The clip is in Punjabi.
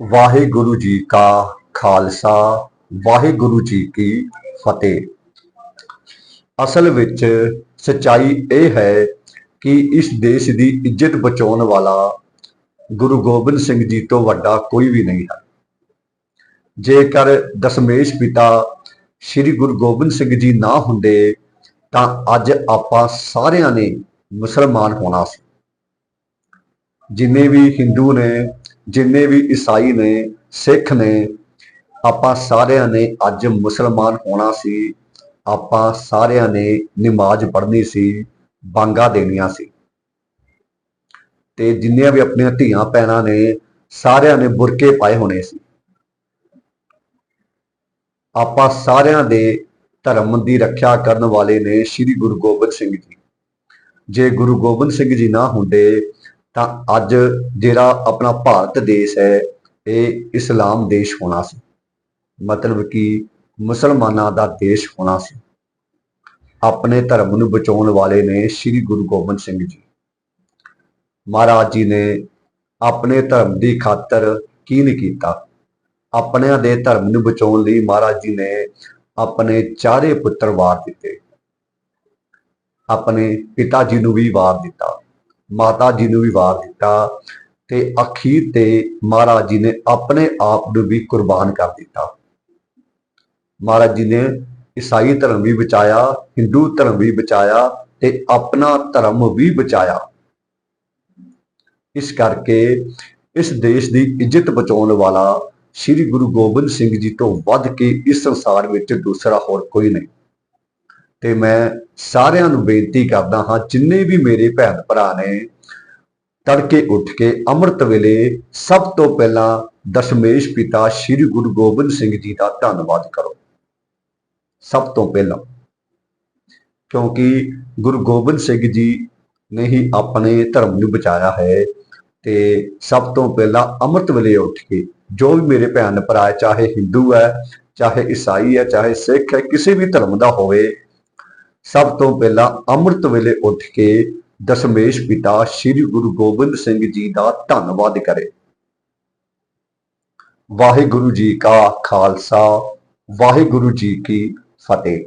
ਵਾਹਿਗੁਰੂ ਜੀ ਕਾ ਖਾਲਸਾ, ਵਾਹਿਗੁਰੂ ਜੀ ਕੀ ਫਤਿਹ। ਅਸਲ ਵਿੱਚ ਸਚਾਈ ਇਹ ਹੈ ਕਿ ਇਸ ਦੇਸ਼ ਦੀ ਇੱਜ਼ਤ ਬਚਾਉਣ ਵਾਲਾ ਗੁਰੂ ਗੋਬਿੰਦ ਸਿੰਘ ਜੀ ਤੋਂ ਵੱਡਾ ਕੋਈ ਵੀ ਨਹੀਂ ਹੈ। ਜੇਕਰ ਦਸ਼ਮੇਸ਼ ਪਿਤਾ ਸ੍ਰੀ ਗੁਰੂ ਗੋਬਿੰਦ ਸਿੰਘ ਜੀ ਨਾ ਹੁੰਦੇ, ਤਾਂ ਅੱਜ ਆਪਾਂ ਸਾਰਿਆਂ ਨੇ ਮੁਸਲਮਾਨ ਹੋਣਾ ਸੀ। ਜਿੰਨੇ ਵੀ ਹਿੰਦੂ ਨੇ ਜਿੰਨੇ ਵੀ ਈਸਾਈ ਨੇ, ਸਿੱਖ ਨੇ, ਆਪਾਂ ਸਾਰਿਆਂ ਨੇ ਅੱਜ ਮੁਸਲਮਾਨ ਹੋਣਾ ਸੀ। ਆਪਾਂ ਸਾਰਿਆਂ ਨੇ ਨਮਾਜ਼ ਪੜ੍ਹਨੀ ਸੀ, ਬਾਂਗਾ ਦੇਣੀਆਂ ਸੀ। ਤੇ ਜਿੰਨੀਆਂ ਵੀ ਆਪਣੀਆਂ ਧੀਆਂ ਪੈਣਾ ਨੇ, ਸਾਰਿਆਂ ਨੇ ਬੁਰਕੇ ਪਾਏ ਹੋਣੇ ਸੀ। ਆਪਾਂ ਸਾਰਿਆਂ ਦੇ ਧਰਮ ਦੀ ਰੱਖਿਆ ਕਰਨ ਵਾਲੇ ਨੇ ਸ੍ਰੀ ਗੁਰੂ ਗੋਬਿੰਦ ਸਿੰਘ ਜੀ। ਜੇ ਗੁਰੂ ਗੋਬਿੰਦ ਸਿੰਘ ਜੀ ਨਾ ਹੁੰਦੇ ਤਾਂ ਅੱਜ ਜਿਹੜਾ ਆਪਣਾ ਭਾਰਤ ਦੇਸ਼ ਹੈ, ਇਹ ਇਸਲਾਮ ਦੇਸ਼ ਹੋਣਾ ਸੀ। ਮਤਲਬ ਕਿ ਮੁਸਲਮਾਨਾਂ ਦਾ ਦੇਸ਼ ਹੋਣਾ ਸੀ। ਆਪਣੇ ਧਰਮ ਨੂੰ ਬਚਾਉਣ ਵਾਲੇ ਨੇ ਸ੍ਰੀ ਗੁਰੂ ਗੋਬਿੰਦ ਸਿੰਘ ਜੀ। ਮਹਾਰਾਜ ਜੀ ਨੇ ਆਪਣੇ ਧਰਮ ਦੀ ਖਾਤਰ ਕੀ ਨਹੀਂ ਕੀਤਾ? ਆਪਣਿਆਂ ਦੇ ਧਰਮ ਨੂੰ ਬਚਾਉਣ ਲਈ ਮਹਾਰਾਜ ਜੀ ਨੇ ਆਪਣੇ ਚਾਰੇ ਪੁੱਤਰ ਵਾਰ ਦਿੱਤੇ। ਆਪਣੇ ਪਿਤਾ ਜੀ ਨੂੰ ਵੀ ਵਾਰ ਦਿੱਤਾ। ਮਾਤਾ ਜੀ ਨੂੰ ਵੀ ਵਾਰ ਦਿੱਤਾ ਤੇ ਅਖੀਰ ਤੇ ਮਹਾਰਾਜ ਜੀ ਨੇ ਆਪਣੇ ਆਪ ਨੂੰ ਵੀ ਕੁਰਬਾਨ ਕਰ ਦਿੱਤਾ। ਮਹਾਰਾਜ ਜੀ ਨੇ ਈਸਾਈ ਧਰਮ ਵੀ ਬਚਾਇਆ, ਹਿੰਦੂ ਧਰਮ ਵੀ ਬਚਾਇਆ ਤੇ ਆਪਣਾ ਧਰਮ ਵੀ ਬਚਾਇਆ। ਇਸ ਕਰਕੇ ਇਸ ਦੇਸ਼ ਦੀ ਇੱਜ਼ਤ ਬਚਾਉਣ ਵਾਲਾ ਸ੍ਰੀ ਗੁਰੂ ਗੋਬਿੰਦ ਸਿੰਘ ਜੀ ਤੋਂ ਵੱਧ ਕੇ ਇਸ ਸੰਸਾਰ ਵਿੱਚ ਦੂਸਰਾ ਹੋਰ ਕੋਈ ਨਹੀਂ। ਤੇ ਮੈਂ ਸਾਰਿਆਂ ਨੂੰ ਬੇਨਤੀ ਕਰਦਾ ਹਾਂ ਜਿੰਨੇ ਵੀ ਮੇਰੇ ਭੈਣ ਭਰਾ ਨੇ ਤੜਕੇ ਉੱਠ ਕੇ ਅੰਮ੍ਰਿਤ ਵੇਲੇ ਸਭ ਤੋਂ ਪਹਿਲਾਂ ਦਸ਼ਮੇਸ਼ ਪਿਤਾ ਸ੍ਰੀ ਗੁਰੂ ਗੋਬਿੰਦ ਸਿੰਘ ਜੀ ਦਾ ਧੰਨਵਾਦ ਕਰੋ। ਸਭ ਤੋਂ ਪਹਿਲਾਂ ਕਿਉਂਕਿ ਗੁਰੂ ਗੋਬਿੰਦ ਸਿੰਘ ਜੀ ਨੇ ਹੀ ਆਪਣੇ ਧਰਮ ਨੂੰ ਬਚਾਇਆ ਹੈ ਤੇ ਸਭ ਤੋਂ ਪਹਿਲਾਂ ਅੰਮ੍ਰਿਤ ਵੇਲੇ ਉੱਠ ਕੇ ਜੋ ਵੀ ਮੇਰੇ ਭੈਣ ਭਰਾ ਹੈ, ਚਾਹੇ ਹਿੰਦੂ ਹੈ ਚਾਹੇ ਈਸਾਈ ਹੈ ਚਾਹੇ ਸਿੱਖ ਹੈ ਕਿਸੇ ਵੀ ਧਰਮ ਦਾ ਹੋਵੇ ਸਭ ਤੋਂ ਪਹਿਲਾਂ ਅੰਮ੍ਰਿਤ ਵੇਲੇ ਉੱਠ ਕੇ ਦਸ਼ਮੇਸ਼ ਪਿਤਾ ਸ੍ਰੀ ਗੁਰੂ ਗੋਬਿੰਦ ਸਿੰਘ ਜੀ ਦਾ ਧੰਨਵਾਦ ਕਰੇ। ਵਾਹਿਗੁਰੂ ਜੀ ਕਾ ਖਾਲਸਾ, ਵਾਹਿਗੁਰੂ ਜੀ ਕੀ ਫਤਿਹ।